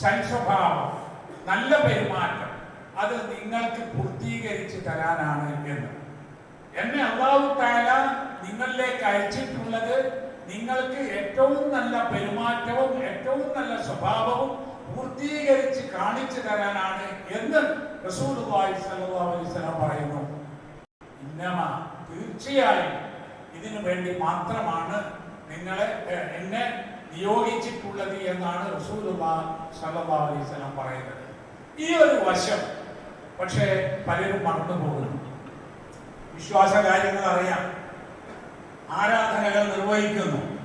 സൽസ്വഭാവം നല്ല പെരുമാറ്റം. അത് നിങ്ങൾക്ക് പൂർത്തീകരിച്ച് തരാനാണ് എന്ന്. എന്നെ അള്ളാഹു താല നിങ്ങളിലേക്ക് അയച്ചിട്ടുള്ളത് നിങ്ങൾക്ക് ഏറ്റവും നല്ല പെരുമാറ്റവും ഏറ്റവും നല്ല സ്വഭാവവും പൂർത്തീകരിച്ച് കാണിച്ചു തരാനാണ് എന്ന് വസല്ലം പറയുന്നു. ഇന്നമ തീർച്ചയായും ഇതിനു വേണ്ടി മാത്രമാണ് നിങ്ങളെ എന്നെ നിയോഗിച്ചിട്ടുള്ളത് എന്നാണ് പറയുന്നത്. ഈ ഒരു വശം പക്ഷേ പലരും മറന്നു പോകുന്നു. വിശ്വാസ കാര്യങ്ങൾ അറിയാം. ആരാധനകൾ നിർവഹിക്കുന്നു.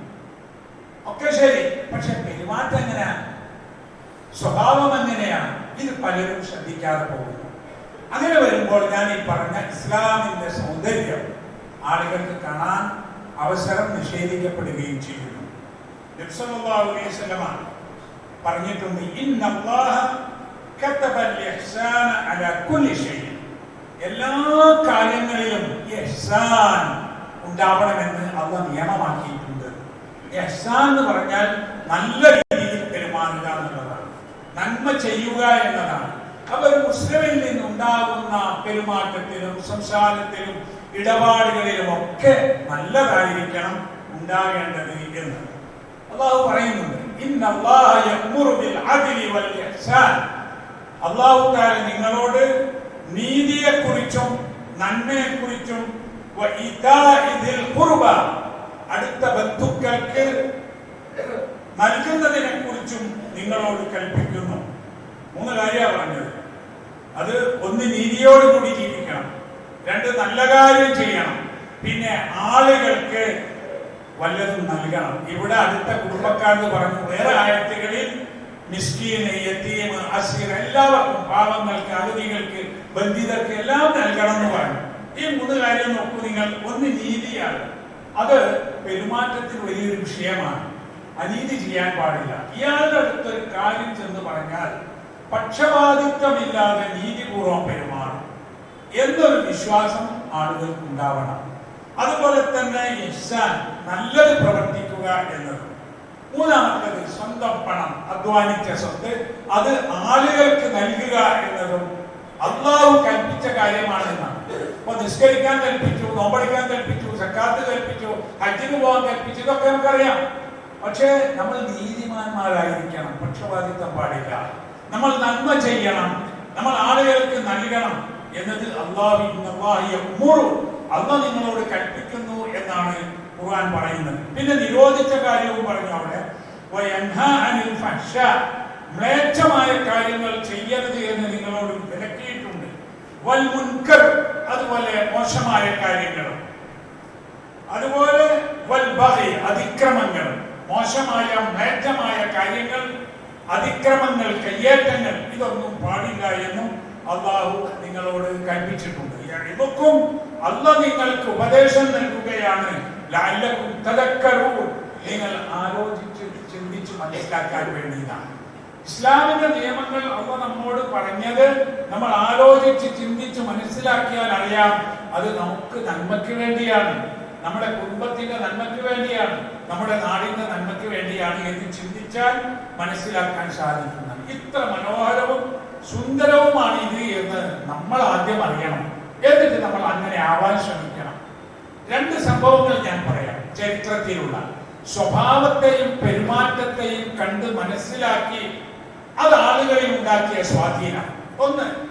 ഒക്കെ ശരി പക്ഷെ പെരുമാറ്റം എങ്ങനെയാണ്? സ്വഭാവം എങ്ങനെയാണ്? ഇത് പലരും ശ്രദ്ധിക്കാതെ പോകുന്നു. അങ്ങനെ വരുമ്പോൾ ഞാൻ ഈ പറഞ്ഞ ഇസ്ലാമിന്റെ സൗന്ദര്യം ആളുകൾക്ക് കാണാൻ അവസരം നിഷേധിക്കപ്പെടുകയും ചെയ്യുന്നു നബി സല്ലല്ലാഹു അലൈഹി വസല്ലമ പറഞ്ഞിട്ടുണ്ട് എല്ലാ കാര്യങ്ങളിലും ഉണ്ടാവണമെന്ന് അള്ളാഹ് നിയമമാക്കിയിട്ടുണ്ട്. ഇഹ്സാൻ എന്ന് പറഞ്ഞാൽ നല്ല രീതിയിൽ പെരുമാറുക എന്നുള്ളതാണ്. നന്മ ചെയ്യുക എന്നതാണ്. അപ്പൊ ഒരു മുസ്ലിമിൽ നിന്നുണ്ടാകുന്ന പെരുമാറ്റത്തിലും സംസാരത്തിലും ഇടപാടുകളിലും ഒക്കെ നല്ലതായിരിക്കണം ഉണ്ടാകേണ്ടത് എന്ന്. അള്ളാഹു പറയുന്നുണ്ട് അള്ളാഹു താല നിങ്ങളോട് നന്മയെക്കുറിച്ചും നന്മയെ കുറിച്ചും ഖുർബ അടുത്ത ബന്ധുക്കൾക്ക് നൽകുന്നതിനെ കുറിച്ചും നിങ്ങളോട് കൽപ്പിക്കുന്നു. മൂന്ന് കാര്യമാണ് പറഞ്ഞത്. അത് ഒന്ന് നീതിയോടുകൂടി ജീവിക്കണം. രണ്ട് നല്ല കാര്യം ചെയ്യണം. പിന്നെ ആളുകൾക്ക് വല്ലതും നൽകണം. ഇവിടെ അടുത്ത കുടുംബക്കാരെന്ന് പറഞ്ഞു വേറെ ആയത്തുകളിൽ മിസ്കീന് യത്തീം അസീർ എല്ലാവർക്കും പാവങ്ങൾക്ക് അഗതികൾക്ക് ബന്ധിതർക്ക് എല്ലാം നൽകണം എന്ന് പറഞ്ഞു. ഈ മൂന്ന് കാര്യം നോക്കൂ നിങ്ങൾ. ഒന്ന് നീതിയാണ്. അത് പെരുമാറ്റത്തിൽ വലിയൊരു വിഷയമാണ്. അനീതി ചെയ്യാൻ പാടില്ല. ഇയാളുടെ അടുത്തൊരു കാര്യം ചെന്ന് പറഞ്ഞാൽ പക്ഷപാതിത്വമില്ലാതെ നീതിപൂർവം പെരുമാറും. എന്നൊരു വിശ്വാസം ആളുകൾക്ക് ഉണ്ടാവണം. അതുപോലെ തന്നെ ഇഷാൻ നല്ലത് പ്രവർത്തിക്കുക എന്നത്. മൂന്നാമത്തത് സ്വന്തം പണം അധ്വാനിച്ച സ്വത്ത്. അത് ആളുകൾക്ക് നൽകുക എന്നതും അള്ളാഹു കൽപ്പിച്ച കാര്യമാണെന്നാണ് അപ്പൊ നിസ്കരിക്കാൻ കൽപ്പിച്ചു നോമ്പടിക്കാൻ കൽപ്പിച്ചു സക്കാത്ത് കൽപ്പിച്ചു ഹജ്ജിന് പോകാൻ കൽപ്പിച്ചു ഇതൊക്കെ നമുക്കറിയാം. പക്ഷേ നമ്മൾ നീതിമാന്മാരായിരിക്കണം പക്ഷപാതിത്വം പാടില്ല. നമ്മൾ നന്മ ചെയ്യണം നമ്മൾ ആളുകൾക്ക് നൽകണം. എന്നത് അള്ളാഹു അള്ളാഹ് നിങ്ങളോട് കൽപ്പിക്കുന്നു എന്നാണ് ഖുർആൻ പറയുന്നത്. പിന്നെ നിരോധിച്ച കാര്യവും പറഞ്ഞു അവിടെ. മ്ലേച്ഛമായ കാര്യങ്ങൾ ചെയ്യരുത് എന്ന് നിങ്ങളോട് വിലക്കിയിട്ടുണ്ട്. വൽ മുൻകർ അതുപോലെ മോശമായ കാര്യങ്ങൾ അതുപോലെ വൽ ബഗി അതിക്രമങ്ങൾ. മോശമായ മ്ലേച്ഛമായ കാര്യങ്ങൾ അതിക്രമങ്ങൾ കയ്യേറ്റങ്ങൾ ഇതൊന്നും പാടില്ല എന്നും അള്ളാഹു നിങ്ങളോട് കൽപ്പിച്ചിട്ടുണ്ട്. ഇതൊക്കും അല്ല നിങ്ങൾക്ക് ഉപദേശം നൽകുകയാണ്. നിങ്ങൾ ആലോചിച്ച് ചിന്തിച്ച് മനസ്സിലാക്കാൻ വേണ്ടിയതാണ്. ഇസ്ലാമിന്റെ നിയമങ്ങൾ അവ നമ്മോട് പറഞ്ഞത് നമ്മൾ ആലോചിച്ച് ചിന്തിച്ച് മനസ്സിലാക്കിയാൽ അറിയാം അത് നമുക്ക് നന്മയ്ക്ക് വേണ്ടിയാണ്. നമ്മുടെ കുടുംബത്തിന്റെ നന്മയ്ക്ക് വേണ്ടിയാണ്. നമ്മുടെ നാടിന്റെ നന്മയ്ക്ക് വേണ്ടിയാണ് എന്ന് ചിന്തിച്ചാൽ മനസ്സിലാക്കാൻ സാധിക്കുന്നതാണ്. ഇത്ര മനോഹരവും സുന്ദരവുമാണ് ഇത് എന്ന് നമ്മൾ ആദ്യം അറിയണം. എന്നിട്ട് നമ്മൾ അങ്ങനെ ആവാൻ ശ്രമിക്കണം. രണ്ട് സംഭവങ്ങൾ ഞാൻ പറയാം. ചരിത്രത്തിലുള്ള സ്വഭാവത്തെയും പെരുമാറ്റത്തെയും കണ്ട് മനസ്സിലാക്കി അത് ആളുകളിൽ ഉണ്ടാക്കിയ സ്വാധീനം. ഒന്ന്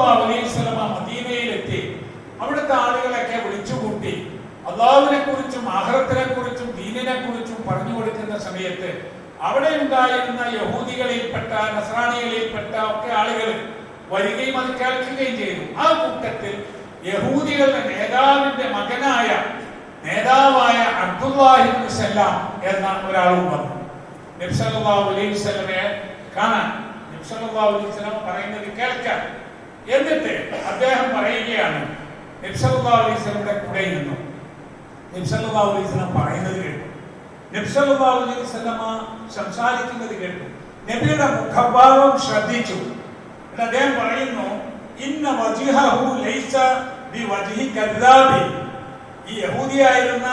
അലൈഹിസ്ലമ മദീനയിലെത്തി. അവിടുത്തെ ആളുകളൊക്കെ വിളിച്ചുകൂട്ടി അള്ളാഹുവിനെ കുറിച്ചും ആഹ്റത്തിനെ കുറിച്ചും ദീനിനെ കുറിച്ചും പറഞ്ഞു കൊടുക്കുന്ന സമയത്ത് അവിടെ ഉണ്ടായിരുന്ന യഹൂദികളിൽപ്പെട്ട നസ്രാണികളിൽപ്പെട്ട ഒക്കെ ആളുകൾ വരികയും അത് കേൾക്കുകയും ചെയ്തു. ആ കൂട്ടത്തിൽ യഹൂദികളുടെ നേതാവിന്റെ മകനായ നേതാവായ അബ്ദുല്ലാഹിബ് സല്ലാം എന്ന ഒരാളും വന്നു. നബ്സല്ലാഹു അലൈഹി വസല്ലമയെ കാണാൻ നബ്സല്ലാഹു അലൈഹി പറയുന്നത് കേൾക്കാൻ. എന്നിട്ട് അദ്ദേഹം പറയുകയാണ് നബ്സല്ലാഹു അലൈഹി വസല്ലമയുടെ കൂടെ നിന്നു. നബ്സല്ലാഹു അലൈഹി പറയുന്നത് കേട്ടു. സംസാരിക്കുന്നത് കേട്ടു. നബിയുടെ മുഖഭാവം ശ്രദ്ധിച്ചു. അദ്ദേഹം പറയുന്നു ഇന്ന വജിഹഹു ലൈസ ബി വജിഹി കദ്ദാബി. ഈ യഹൂദിയായിരുന്ന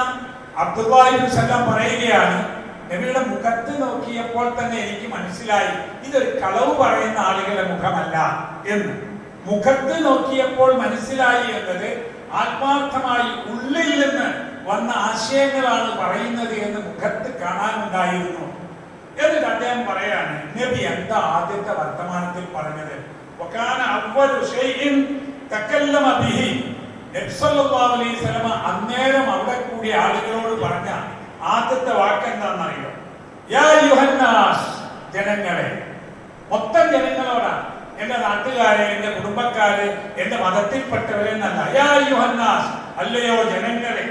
അബ്ദുല്ലാഹിബ്നു സല്ലം പറയുകയാണ് നബിയുടെ മുഖത്ത് നോക്കിയപ്പോൾ തന്നെ എനിക്ക് മനസ്സിലായി. ഇതൊരു കളവ് പറയുന്ന ആളുകളുടെ മുഖമല്ല എന്ന്. മുഖത്ത് നോക്കിയപ്പോൾ മനസ്സിലായി എന്നത് ആത്മാർത്ഥമായി ഉള്ളിൽ നിന്ന് വന്ന ആശയങ്ങളാണ് പറയുന്നത് എന്ന് മുഖത്ത് കാണാനുണ്ടായിരുന്നു. എന്നിട്ട് അദ്ദേഹം പറയാണ് നബി എന്താ ആദ്യത്തെ വർത്തമാനത്തിൽ പറഞ്ഞത്? അന്നേരം അവിടെ കൂടിയ ആളുകളോട് പറഞ്ഞ ആദ്യത്തെ വാക്ക് എന്താണെന്നറിയോ? ജനങ്ങളെ. മൊത്തം ജനങ്ങളോടാണ് എന്റെ നാട്ടുകാരെ എന്റെ കുടുംബക്കാര് എന്റെ മതത്തിൽപ്പെട്ടവരെന്നല്ല. യാ യുഹന്നാസ് അല്ലയോ ജനങ്ങളെ.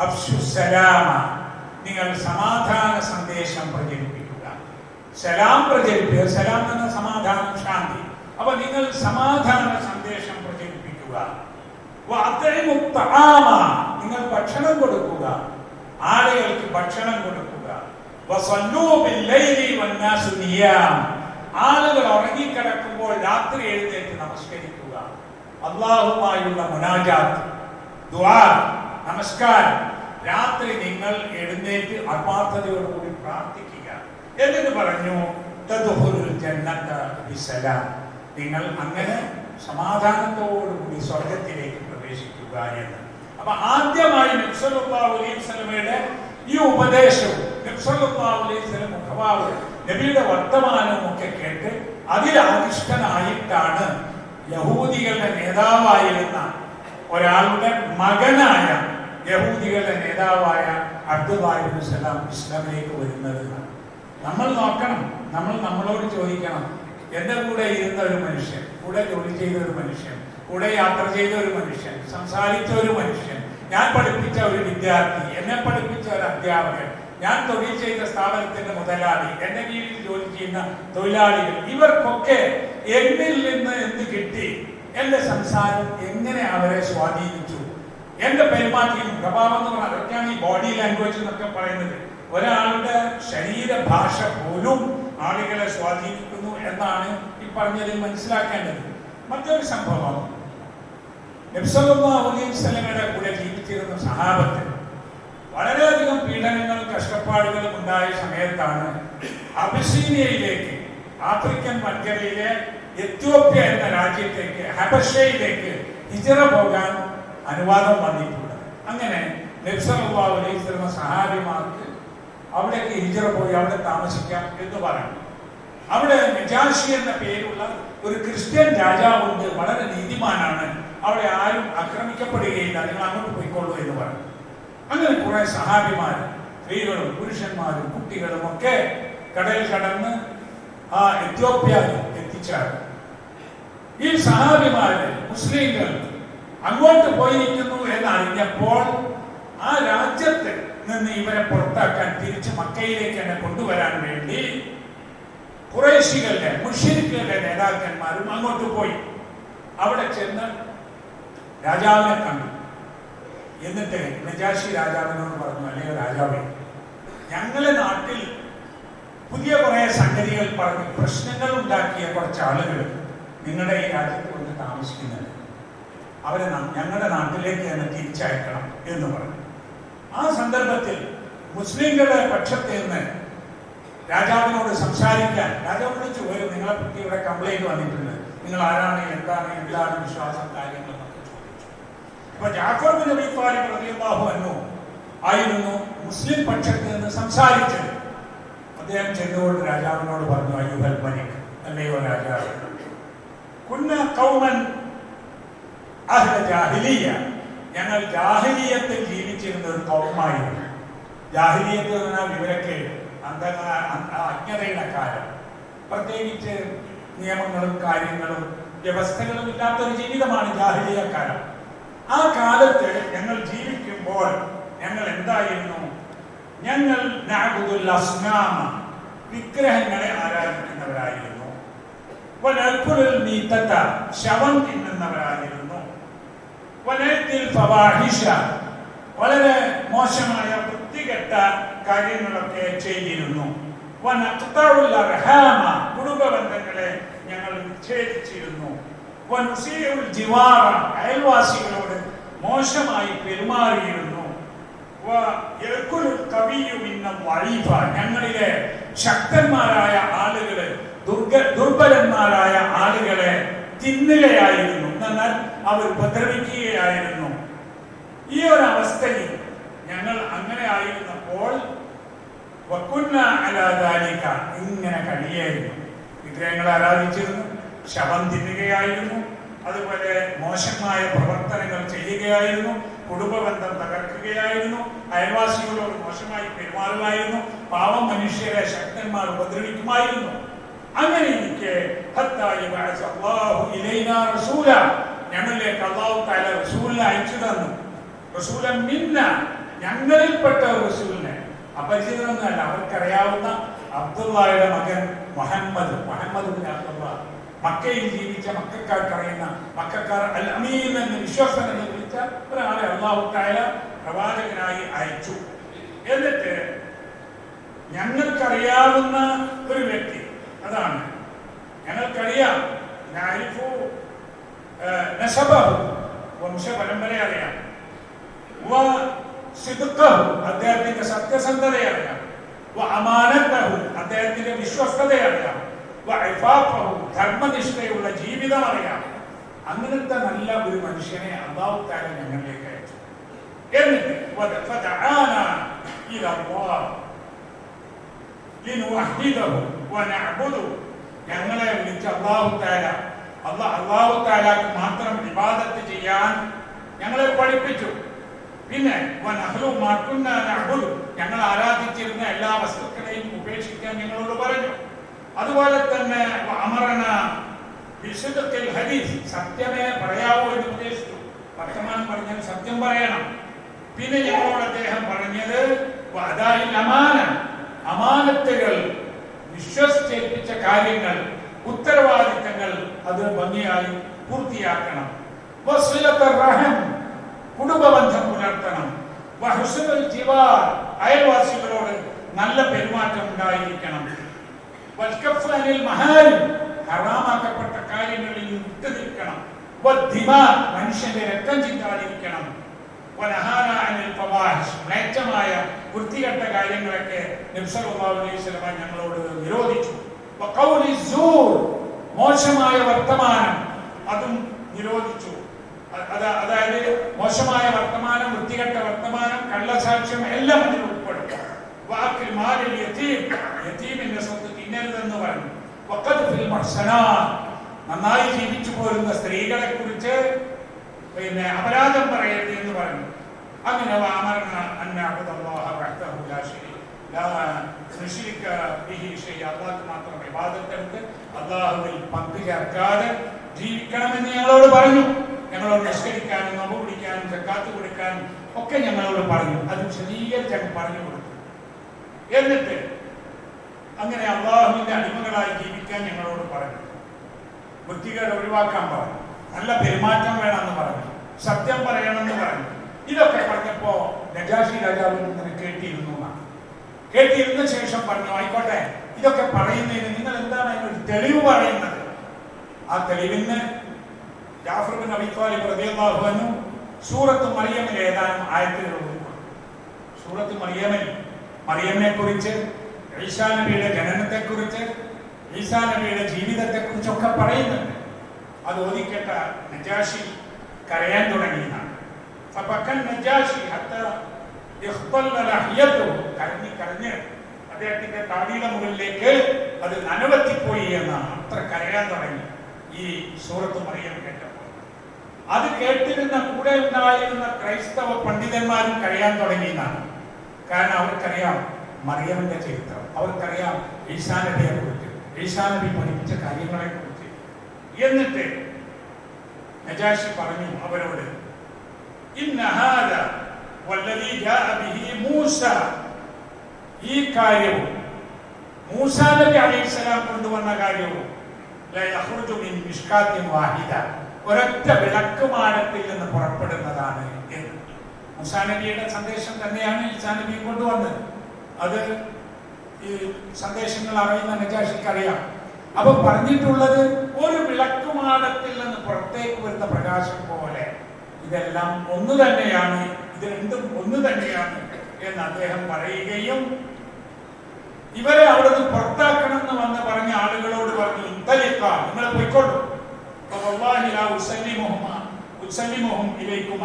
അഫ്ശു സലാമ. നിങ്ങൾ സമാധാന സന്ദേശം പ്രചരിപ്പിക്കുക. സലാം പ്രചരിപ്പിക്കുക. സലാം എന്ന സമാധാനം ശാന്തി. അപ്പൊ നിങ്ങൾ സമാധാന സന്ദേശം പ്രചരിപ്പിക്കുക. നിങ്ങൾ ഭക്ഷണം കൊടുക്കുക. ആളുകൾക്ക് ഭക്ഷണം കൊടുക്കുക. ആളുകൾ ഉറങ്ങിക്കിടക്കുമ്പോൾ രാത്രി എഴുന്നേറ്റ് നമസ്കരിക്കുക. അള്ളാഹുമായുള്ള മുനാജാത്ത്. ദുആ. നമസ്കാരം. രാത്രി നിങ്ങൾ എഴുന്നേറ്റ് ആത്മാർത്ഥതയോടുകൂടി പ്രാർത്ഥിക്കുക. എന്നിട്ട് പറഞ്ഞു നിങ്ങൾ അങ്ങനെ സമാധാനത്തോടുകൂടി സ്വർഗത്തിലേക്ക് പ്രവേശിക്കുക എന്ന്. അപ്പൊ ആദ്യമായി സ്വലമയുടെ ഈ ഉപദേശവും നബ്സല്ലാഹു മുഖഭാവ് നബിയുടെ വർത്തമാനവും ഒക്കെ കേട്ട് അതിൽ ആകൃഷ്ടനായിട്ടാണ് യഹൂദികളുടെ നേതാവായിരുന്ന ഒരാളുടെ മകനായ യഹൂദികളുടെ നേതാവായ അബ്ദുല്ലാഹിബിൻ സലാം ഇസ്ലാമിലേക്ക് വരുന്നത്. നമ്മൾ നോക്കണം. നമ്മൾ നമ്മളോട് ചോദിക്കണം. എന്റെ കൂടെ ഇരുന്ന ഒരു മനുഷ്യൻ കൂടെ ജോലി ചെയ്ത ഒരു മനുഷ്യൻ കൂടെ യാത്ര ചെയ്ത ഒരു മനുഷ്യൻ സംസാരിച്ച ഒരു മനുഷ്യൻ ഞാൻ പഠിപ്പിച്ച ഒരു വിദ്യാർത്ഥി എന്നെ പഠിപ്പിച്ച ഒരു അധ്യാപകൻ ഞാൻ തൊഴിൽ ചെയ്ത സ്ഥാപനത്തിന്റെ മുതലാളി എന്റെ കീഴിൽ ജോലി ചെയ്യുന്ന തൊഴിലാളികൾ ഇവർക്കൊക്കെ എന്നിൽ നിന്ന് എന്ത് കിട്ടി? എന്റെ സംസാരം എങ്ങനെ അവരെ സ്വാധീനിച്ചു? എന്റെ പെരുമാറ്റം പ്രഭാവം എന്ന് അതൊക്കെയാണ് ഈ ബോഡി ലാംഗ്വേജ് എന്നൊക്കെ പറയുന്നത്. ഒരാളുടെ ശരീരഭാഷ പോലും ആളുകളെ സ്വാധീനിക്കുന്നു എന്നാണ് ഈ പറഞ്ഞതിൽ മനസ്സിലാക്കേണ്ടത്. മറ്റൊരു സംഭവം. സ്വലമയുടെ കൂടെ ജീവിച്ചിരുന്ന സഹാബത്ത് വളരെയധികം പീഡനങ്ങളും കഷ്ടപ്പാടുകളും ഉണ്ടായ സമയത്താണ് അബിസീനിയയിലേക്ക് ആഫ്രിക്കൻ വൻകരയിലെ എത്യോപ്യ എന്ന രാജ്യത്തേക്ക് ഹബഷയിലേക്ക് ഹിജറ പോകാൻ അനുവാദം വന്നിട്ടുണ്ട്. അങ്ങനെ സ്വലമ സഹാബിമാർക്ക് അവിടേക്ക് ഹിജറ പോയി അവിടെ താമസിക്കാം എന്ന് പറഞ്ഞു. അവിടെ നജാഷി എന്ന പേരുള്ള ഒരു ക്രിസ്ത്യൻ രാജാവുണ്ട് വളരെ നീതിമാനാണ്. അവിടെ ആരും ആക്രമിക്കപ്പെടുകയില്ല നിങ്ങൾ അങ്ങോട്ട് പോയിക്കൊള്ളൂ എന്ന് പറഞ്ഞു. അങ്ങനെ കുറെ സഹാബിമാർ സ്ത്രീകളും പുരുഷന്മാരും കുട്ടികളും ഒക്കെ കടൽ കടന്ന് ആ എത്യോപ്യ എത്തിച്ചേർന്നു ഈ സഹാബിമാര് മുസ്ലിങ്ങൾ അങ്ങോട്ട് പോയിരിക്കുന്നു എന്നറിഞ്ഞപ്പോൾ ആ രാജ്യത്ത് നിന്ന് ഇവരെ പുറത്താക്കാൻ തിരിച്ച് മക്കയിലേക്ക് തന്നെ കൊണ്ടുവരാൻ വേണ്ടി കുറേശികളുടെ മുഷിരിക്കുകളുടെ നേതാക്കന്മാരും അങ്ങോട്ട് പോയി. അവിടെ ചെന്ന് രാജാവിനെ കണ്ടു. എന്നിട്ട് നജാഷി രാജാവിനോട് പറഞ്ഞു അല്ലെങ്കിൽ രാജാവേ ഞങ്ങളെ നാട്ടിൽ പുതിയ കുറേ സംഗതികൾ പറഞ്ഞ് പ്രശ്നങ്ങൾ ഉണ്ടാക്കിയ കുറച്ച് ആളുകൾ നിങ്ങളുടെ ഈ രാജ്യത്ത് വന്ന് താമസിക്കുന്നുണ്ട് അവരെ ഞങ്ങളുടെ നാട്ടിലേക്ക് തന്നെ തിരിച്ചയക്കണം എന്ന് പറഞ്ഞു. ആ സന്ദർഭത്തിൽ മുസ്ലിങ്ങളുടെ പക്ഷത്തിൽ നിന്ന് രാജാവിനോട് സംസാരിക്കാൻ രാജാവ് വിളിച്ചു വരും നിങ്ങളെ പറ്റി ഇവിടെ കംപ്ലൈന്റ് വന്നിട്ടുണ്ട്. നിങ്ങൾ ആരാണ് എന്താണ് എന്താണ് വിശ്വാസം കാര്യങ്ങൾ എന്നൊക്കെ ചോദിച്ചു. അപ്പൊ ജാഫർ ബിൻ അബി താലിബ് ആയിരുന്നു മുസ്ലിം പക്ഷത്തിൽ നിന്ന് സംസാരിച്ചത്. അദ്ദേഹം ചെന്നുകൊണ്ട് രാജാവിനോട് പറഞ്ഞു അയ്യുഹൽ മലിക് അല്ലയോ രാജാവ്? കുന്ന കൗമൻ ജാഹിലിയ. ഞങ്ങൾ ജാഹിലിയത്തിൽ ജീവിച്ചിരുന്ന ഒരു കൗമായിരുന്നു. ജാഹിലിയത്ത് എന്ന് പറഞ്ഞാൽ വിവരക്കേട് അന്ധകാ അ- അജ്ഞതയുടെ കാലം പ്രത്യേകിച്ച് നിയമങ്ങളും കാര്യങ്ങളും വ്യവസ്ഥകളും ഇല്ലാത്ത ഒരു ജീവിതമാണ് ജാഹിലിയ കാലം ആ കാലത്ത് ഞങ്ങൾ ജീവിക്കുമ്പോൾ ഞങ്ങൾ എന്തായിരുന്നു? ഞങ്ങൾ അസ്നാമ വിഗ്രഹങ്ങളെ ആരാധിക്കുന്നവരായിരുന്നു. ശവം തിന്നുന്നവരായിരുന്നു. വളരെ മോശമായ വൃത്തികെട്ട കാര്യങ്ങളൊക്കെ ചെയ്തിരുന്നു. കുടുംബബന്ധങ്ങളെ ഞങ്ങൾ വിച്ഛേദിച്ചിരുന്നു അയൽവാസികളോട് മോശമായി പെരുമാറിയിരുന്നു. ഞങ്ങളിലെ ശക്തന്മാരായ ആളുകളെ ദുർഗ ദുർബലന്മാരായ ആളുകളെ തിന്നുകയായിരുന്നു എന്നാൽ അവർ ഉപദ്രവിക്കുകയായിരുന്നു. ഈ ഒരു അവസ്ഥയിൽ ഞങ്ങൾ അങ്ങനെ ആയിരുന്നപ്പോൾ അലാദാലിക ഇങ്ങനെ കഴിയായിരുന്നു വിഗ്രഹങ്ങളെ ആരാധിച്ചിരുന്നു ശവം തിന്നുകയായിരുന്നു. അതുപോലെ മോശമായ പ്രവർത്തനങ്ങൾ ചെയ്യുകയായിരുന്നു. കുടുംബബന്ധം തകർക്കുകയായിരുന്നു. അയൽവാസികളോട് മോശമായി പെരുമാറുമായിരുന്നു പാവം മനുഷ്യരെ ശക്തന്മാർ ഉപദ്രവിക്കുമായിരുന്നു. അങ്ങനെ എനിക്ക് ഞങ്ങളിലേക്ക് അള്ളാഹു താല റസൂലിനെ അയച്ചു തന്നു. റസൂല മിന്ന ഞങ്ങളിൽപ്പെട്ട റസൂലിനെ അപരിചിതനൊന്നല്ല അവർക്കറിയാവുന്ന അബ്ദുള്ളയുടെ മകൻ മുഹമ്മദ് മുഹമ്മദ് ബിൻ അബ്ദുള്ള. മക്കയിൽ ജീവിച്ച മക്കാർക്ക് അറിയുന്ന മക്കാർ അൽ അമീൻ എന്ന് വിശ്വാസം എന്ന് വിളിച്ച ഒരാളെ അള്ളാഹു പ്രവാചകനായി അയച്ചു. എന്നിട്ട് ഞങ്ങൾക്കറിയാവുന്ന ഒരു വ്യക്തി അതാണ്. ഞങ്ങൾക്കറിയാം നാരിഫു നസബഹു വംശ പരമ്പര അറിയാം അദ്ദേഹത്തിന്റെ സത്യസന്ധത അറിയാം വ അമാനത്തഹു അദ്ദേഹത്തിന്റെ വിശ്വസ്തത അറിയാം ധർമ്മനിഷ്ഠയുള്ള ജീവിതം അറിയാം അങ്ങനത്തെ നല്ല ഒരു മനുഷ്യനെ അള്ളാഹു താല ഞങ്ങളിലേക്ക് അയച്ചു എന്നിട്ട് വദ- الله. ഇല ونعبده. ഞങ്ങളെ വിളിച്ച് അള്ളാഹു താല അള്ളാ അള്ളാഹു താലാക്ക് മാത്രം ഇബാദത്ത് ചെയ്യാൻ ഞങ്ങളെ പഠിപ്പിച്ചു. പിന്നെ ഞങ്ങൾ ആരാധിച്ചിരുന്ന എല്ലാ വസ്തുക്കളെയും ഉപേക്ഷിക്കാൻ ഞങ്ങളോട് പറഞ്ഞു. അതുപോലെ തന്നെ അമറന വിശുദ്ധത്തിൽ ഹദീസ് സത്യമേ പറയാവോ എന്ന് ഉപദേശിച്ചു വർത്തമാനം പറഞ്ഞാൽ സത്യം പറയണം. പിന്നെ ഞങ്ങളോട് അദ്ദേഹം പറഞ്ഞത് അതായത് അമാന. അമാനത്തുകൾ വിശ്വസിച്ചേൽപ്പിച്ച കാര്യങ്ങൾ ഉത്തരവാദിത്തങ്ങൾ അത് ഭംഗിയായി പൂർത്തിയാക്കണം. കുടുംബബന്ധം പുലർത്തണം. അയൽവാസികളോട് നല്ല പെരുമാറ്റം ഉണ്ടായിരിക്കണം. ഹറാമാക്കപ്പെട്ട കാര്യങ്ങളിൽ വിട്ടുനിൽക്കണം മനുഷ്യന്റെ രക്തം ചിന്താതിരിക്കണം. മ്ലേച്ഛമായ വൃത്തികെട്ട കാര്യങ്ങളൊക്കെ നബി അലൈഹി വസല്ലം ഞങ്ങളോട് നിരോധിച്ചു. മോശമായ വർത്തമാനം അതും നിരോധിച്ചു. അതായത് മോശമായ വർത്തമാനം വൃത്തികെട്ട വർത്തമാനം കള്ളസാക്ഷ്യം എല്ലാം അതിൽ ഉൾപ്പെടും. യതീം സ്വത്ത് തിന്നരുതെന്ന് പറഞ്ഞു. നന്നായി ജീവിച്ചു പോരുന്ന സ്ത്രീകളെ കുറിച്ച് പിന്നെ അപരാധം പറയരുത് എന്ന് പറഞ്ഞു. അങ്ങനെ ഷൈഅ അല്ലാഹു മാത്രം ഇബാദത്തെടുത്ത് അല്ലാഹുവിൽ പങ്കു ചേർക്കാതെ ജീവിക്കണമെന്ന് ഞങ്ങളോട് പറഞ്ഞു. ഞങ്ങളോട് നിഷ്കരിക്കാനും നോമ്പ് പിടിക്കാനും സക്കാത്ത് കൊടുക്കാനും ഒക്കെ ഞങ്ങളോട് പറഞ്ഞു. അത് വിശദീകരിച്ച് പറഞ്ഞു കൊടുത്തു. എന്നിട്ട് അങ്ങനെ അള്ളാഹുവിന്റെ അടിമകളായി ജീവിക്കാൻ ഞങ്ങളോട് പറഞ്ഞു. വൃത്തികേട് ഒഴിവാക്കാൻ പറഞ്ഞു. നല്ല പെരുമാറ്റം വേണമെന്ന് പറഞ്ഞു. സത്യം പറയണമെന്ന് പറഞ്ഞു. ഇതൊക്കെ പറഞ്ഞപ്പോ നജാഷി രാജാവ് ഇങ്ങനെ കേട്ടിരുന്നു. കേട്ടിരുന്ന ശേഷം പറഞ്ഞു ആയിക്കോട്ടെ ഇതൊക്കെ പറയുന്നതിന് നിങ്ങൾ എന്താണ് അതിനൊരു തെളിവ് പറയുന്നത്? ആ തെളിവിന് ജാഫർബിൻ അബിത്വാലി അബി അൻഹു സൂറത്ത് മറിയമിൽ ഏതാനും ആയത്തുകൾ സൂറത്ത് മറിയമിൽ മറിയമ്മയെ കുറിച്ച് ഈസാ നബിയുടെ ജനനത്തെ കുറിച്ച് ഈസാ നബിയുടെ ജീവിതത്തെ കുറിച്ചൊക്കെ പറയുന്നുണ്ട്. അത് ഓദിക്കേട്ട നജാഷി കരയാൻ തുടങ്ങിയതാണ്. ഫബക്കൻ നജാഷി ഹത്ത ഇഖ്തല്ല ലഹ്യത്തുഹു. കരഞ്ഞ് കരഞ്ഞ് അദ്ദേഹത്തിന്റെ താടിയുടെ മുകളിലേക്ക് അത് നനവത്തിപ്പോയി എന്നാണ് അത്ര കരയാൻ തുടങ്ങി ഈ സൂറത്ത് മറിയം കേട്ടപ്പോൾ അത് കേട്ടിരുന്ന കൂടെ ഉണ്ടായിരുന്ന ക്രൈസ്തവ പണ്ഡിതന്മാരും കരയാൻ തുടങ്ങിയെന്നാണ് കാരണം അവർക്കറിയാം മറിയമിന്റെ ചരിത്രം അവർക്കറിയാം ഈശാനബിയെ കുറിച്ച് ഈശാനബി പഠിപ്പിച്ച കാര്യങ്ങളെ കുറിച്ച് എന്നിട്ട് നജാഷി പറഞ്ഞു അവരോട് ഇന്ന ഹാദ വല്ലദീ ജാഅ ബിഹി മൂസ. ഈ കാര്യവും മൂസ നബി അലൈഹിസ്സലാം കൊണ്ടുവന്ന കാര്യവും ലാ യഖ്റുജു മിൻ മിഷ്കാത്തിൻ വാഹിദ. ഒരൊറ്റ വിളക്കുമാടത്തിൽ നിന്ന് പുറപ്പെടുന്നതാണ് എന്ന്. മൂസാ നബിയുടെ സന്ദേശം തന്നെയാണ് ഈസാ നബി കൊണ്ടുവന്നത്. അത് ഈ സന്ദേശങ്ങൾ അറിയുന്ന നജാഷിക്ക് അറിയാം അപ്പൊ പറഞ്ഞിട്ടുള്ളത് ഒരു വിളക്കുമാടത്തിൽ നിന്ന് പുറത്തേക്ക് വരുന്ന പ്രകാശം പോലെ ഇതെല്ലാം ഒന്ന് തന്നെയാണ് ഇത് രണ്ടും ഒന്ന് തന്നെയാണ് എന്ന് അദ്ദേഹം പറയുകയും ഇവരെ അവിടുന്ന് പുറത്താക്കണം എന്ന് വന്ന് പറഞ്ഞ ആളുകളോട് പറഞ്ഞു ഇന്തലിക്ക നിങ്ങളെ ഉസല്ലിമുഹുമ ഉസല്ലിമുഹും ഇലൈക്കും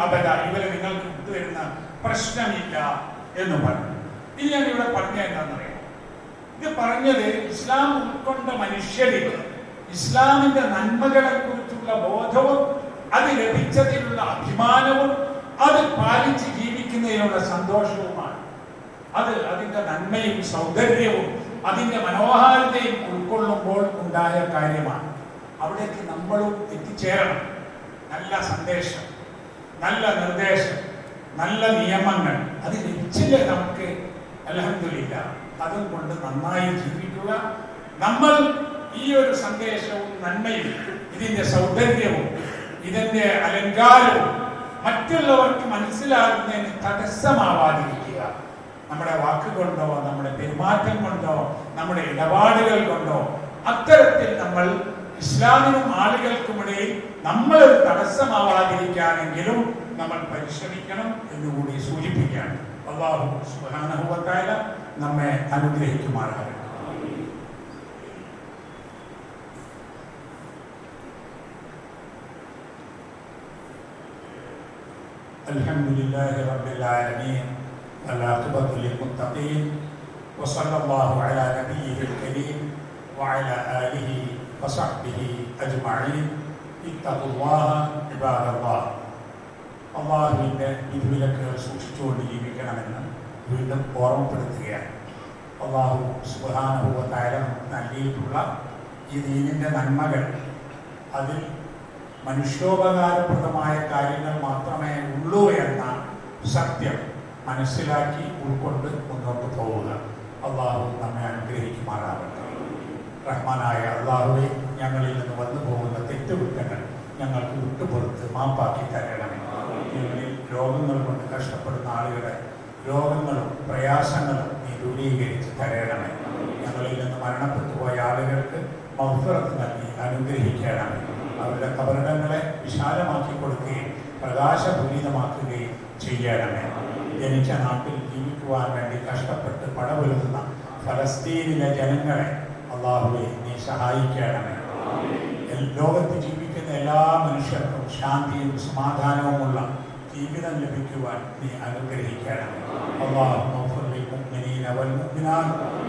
ഇവരെ നിങ്ങൾക്ക് വിട്ടുവരുന്ന പ്രശ്നമില്ല എന്ന് പറഞ്ഞു. ഇനി ഞാൻ ഇവിടെ പറഞ്ഞ എന്താണെന്നറിയാം? ഇത് പറഞ്ഞത് ഇസ്ലാം ഉൾക്കൊണ്ട മനുഷ്യരിൽ ഇസ്ലാമിന്റെ നന്മകളെ കുറിച്ചുള്ള ബോധവും അത് ലഭിച്ചതിലുള്ള അഭിമാനവും അത് പാലിച്ച് ജീവിക്കുന്നതിനുള്ള സന്തോഷവുമാണ്. അത് അതിന്റെ നന്മയും സൗന്ദര്യവും അതിന്റെ മനോഹാരിതയും ഉൾക്കൊള്ളുമ്പോൾ ഉണ്ടായ കാര്യമാണ്. അവിടേക്ക് നമ്മളും എത്തിച്ചേരണം. നല്ല സന്ദേശം നല്ല നിർദ്ദേശം നല്ല നിയമങ്ങൾ അത് ലഭിച്ചില്ലേ നമുക്ക്. അലഹമില്ല അതും കൊണ്ട് നന്നായി ജീവിക്കുക. നമ്മൾ ഈ ഒരു സന്ദേശവും നന്മയും ഇതിന്റെ സൗന്ദര്യവും ഇതിന്റെ അലങ്കാരവും മറ്റുള്ളവർക്ക് മനസ്സിലാകുന്നതിന് തടസ്സമാവാതിരിക്കുക. നമ്മുടെ വാക്കുകൊണ്ടോ നമ്മുടെ പെരുമാറ്റം കൊണ്ടോ നമ്മുടെ ഇടപാടുകൾ കൊണ്ടോ അത്തരത്തിൽ നമ്മൾ ഇസ്ലാമിനും ആളുകൾക്കുമിടയിൽ നമ്മൾ ഒരു തടസ്സമാവാതിരിക്കാനെങ്കിലും നമ്മൾ പരിശ്രമിക്കണം എന്നുകൂടി സൂചിപ്പിക്കുകയാണ്. അള്ളാഹു സുഹാനുഭവത്തായ നമ്മെ അനുഗ്രഹിക്കുമാറാകട്ടെ. الحمد لله رب العالمين والعاقبة للمتقين وصلى الله على نبيه الكريم وعلى آله وصحبه أجمعين اتقوا الله عباد الله അള്ളാഹുവിൻ്റെ വിധിവിലക്കുകൾ സൂക്ഷിച്ചുകൊണ്ട് ജീവിക്കണമെന്ന് വീണ്ടും ഓർമ്മപ്പെടുത്തുകയാണ് അള്ളാഹു സുബാനുഭവത്തായ നൽകിയിട്ടുള്ള ഈ ദീനിൻ്റെ നന്മകൾ അതിൽ മനുഷ്യോപകാരപ്രദമായ കാര്യങ്ങൾ മാത്രമേ ഉള്ളൂ എന്ന സത്യം. മനസ്സിലാക്കി ഉൾക്കൊണ്ട് മുന്നോട്ട് പോവുക. അള്ളാഹു നമ്മെ അനുഗ്രഹിക്കുമാറാകട്ടെ. റഹ്മാനായ അള്ളാഹുവെ ഞങ്ങളിൽ നിന്ന് വന്നു പോകുന്ന തെറ്റുകുറ്റങ്ങൾ ഞങ്ങൾക്ക് വിട്ടുപുറത്ത് മാപ്പാക്കി തരണമേ. ഞങ്ങളിൽ രോഗങ്ങൾ കൊണ്ട് കഷ്ടപ്പെടുന്ന ആളുകളെ രോഗങ്ങളും പ്രയാസങ്ങളും നീ ദൂരീകരിച്ച് തരണമേ. ഞങ്ങളിൽ നിന്ന് മരണപ്പെട്ടു പോയ ആളുകൾക്ക് മൗഫറത്ത് നൽകി അനുഗ്രഹിക്കണമേ. അവരുടെ കബറിടങ്ങളെ വിശാലമാക്കി കൊടുക്കുകയും പ്രകാശപൂരിതമാക്കുകയും ചെയ്യണമേ ജനിച്ച നാട്ടിൽ ജീവിക്കുവാൻ വേണ്ടി കഷ്ടപ്പെട്ട് പടപൊരുതുന്ന ഫലസ്തീനിലെ ജനങ്ങളെ അള്ളാഹുവെ നീ സഹായിക്കണമേ ലോകത്ത് ജീവിക്കുന്ന എല്ലാ മനുഷ്യർക്കും ശാന്തിയും സമാധാനവുമുള്ള ജീവിതം ലഭിക്കുവാൻ നീ അനുഗ്രഹിക്കണമേ അള്ളാഹു മുഅ്മിനീന വൽ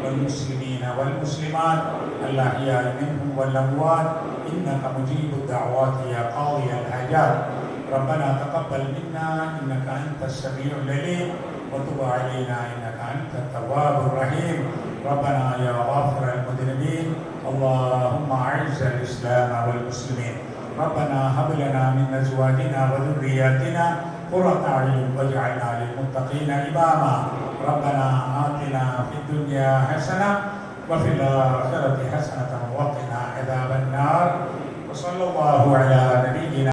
والمسلمين والمسلمات الأحياء منهم والأموات. إنك مجيب الدعوات يا قاضي الحاجات. ربنا تقبل منا إنك أنت السميع العليم. وتب علينا إنك أنت التواب الرحيم. ربنا يا غافر المذنبين. اللهم أعز الإسلام والمسلمين. ربنا هب لنا من أزواجنا وذرياتنا قرة أعين واجعلنا للمتقين إماما. ربنا آتنا في الدنيا حسنة وفي الآخرة حسنة وقنا عذاب النار. وصلى الله على نبينا